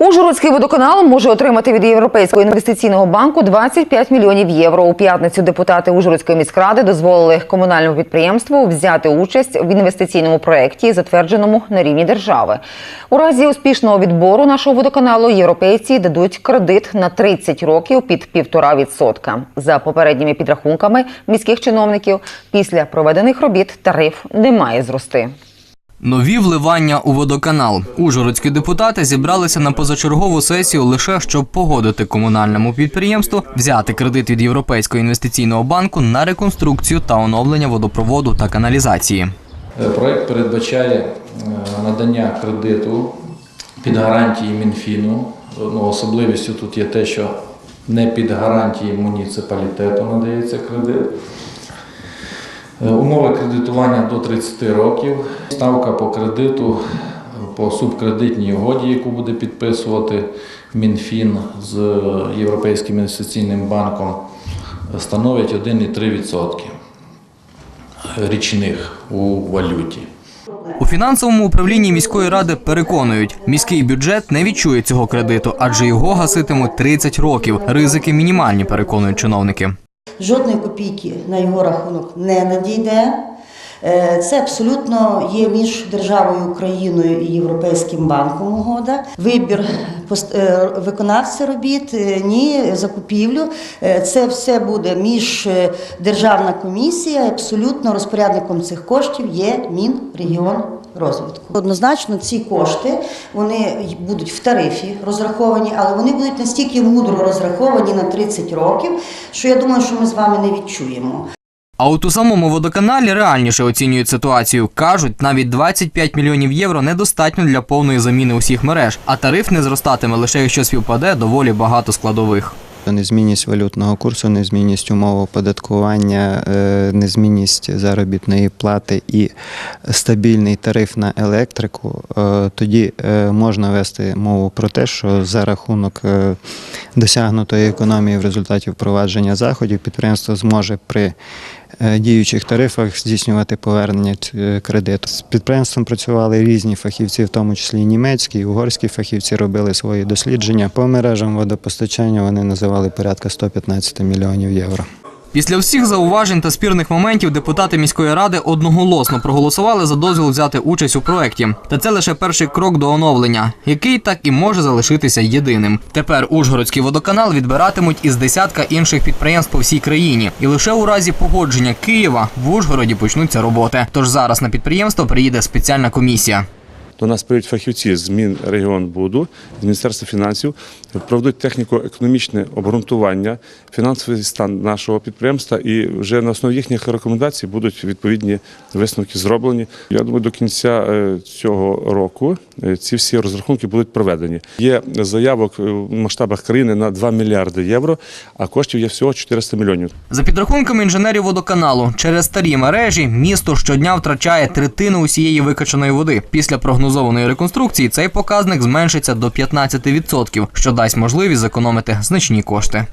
Ужгородський водоканал може отримати від Європейського інвестиційного банку 25 мільйонів євро. У п'ятницю депутати Ужгородської міськради дозволили комунальному підприємству взяти участь в інвестиційному проєкті, затвердженому на рівні держави. У разі успішного відбору нашого водоканалу європейці дадуть кредит на 30 років під 1,5%. За попередніми підрахунками міських чиновників, після проведених робіт тариф не має зрости. Нові вливання у водоканал. Ужгородські депутати зібралися на позачергову сесію лише щоб погодити комунальному підприємству взяти кредит від Європейського інвестиційного банку на реконструкцію та оновлення водопроводу та каналізації. Е, Проект передбачає е, надання кредиту під гарантії Мінфіну. Ну, особливістю тут є те, що не під гарантії муніципалітету надається кредит. Е, Умови кредитування до 30 років. Ставка по кредиту по субкредитній угоді, яку буде підписувати Мінфін з Європейським інвестиційним банком, становить 1,3% річних у валюті. У фінансовому управлінні міської ради переконують, міський бюджет не відчує цього кредиту, адже його гаситимуть 30 років. Ризики мінімальні, переконують чиновники. Жодної копійки на його рахунок не надійде. Е, Це абсолютно є між державою Україною і Європейським банком угода. Вибір е, виконавця робіт, е, ні закупівлю. Це все буде між державна комісія. Абсолютно розпорядником цих коштів є Мінрегіон розвитку. Однозначно, ці кошти вони будуть в тарифі розраховані, але вони будуть настільки мудро розраховані на 30 років, що я думаю, що ми з вами не відчуємо. А от у самому водоканалі реальніше оцінюють ситуацію. Кажуть, навіть 25 мільйонів євро недостатньо для повної заміни усіх мереж, а тариф не зростатиме лише якщо співпаде доволі багато складових. Незмінність валютного курсу, незмінність умов оподаткування, е, незмінність заробітної плати і стабільний тариф на електрику, е, тоді е, можна вести мову про те, що за рахунок досягнутої економії в результаті впровадження заходів підприємство зможе при діючих тарифах здійснювати повернення е, кредиту. З підприємством працювали різні фахівці, в тому числі німецькі, і угорські фахівці робили свої дослідження. По мережам водопостачання вони називали порядка 115 мільйонів євро. Після всіх зауважень та спірних моментів депутати міської ради одноголосно проголосували за дозвіл взяти участь у проєкті. Та це лише перший крок до оновлення, який так і може залишитися єдиним. Тепер Ужгородський водоканал відбиратимуть із десятка інших підприємств по всій країні, і лише у разі погодження Києва в Ужгороді почнуться роботи. Тож зараз на підприємство приїде спеціальна комісія. До нас прийдуть фахівці з Мінрегіонбуду, з Міністерства фінансів, проведуть техніко-економічне обґрунтування, фінансовий стан нашого підприємства, і вже на основі їхніх рекомендацій будуть відповідні висновки зроблені. Я думаю, до кінця е, цього року е, ці всі розрахунки будуть проведені. Є заявок е, в масштабах країни на 2 мільярди євро, а коштів є всього 400 мільйонів. За підрахунками інженерів водоканалу, через старі мережі місто щодня втрачає третину усієї викачаної води. Після прогнозованої реконструкції цей показник зменшиться до 15%, що дасть можливість зекономити значні кошти.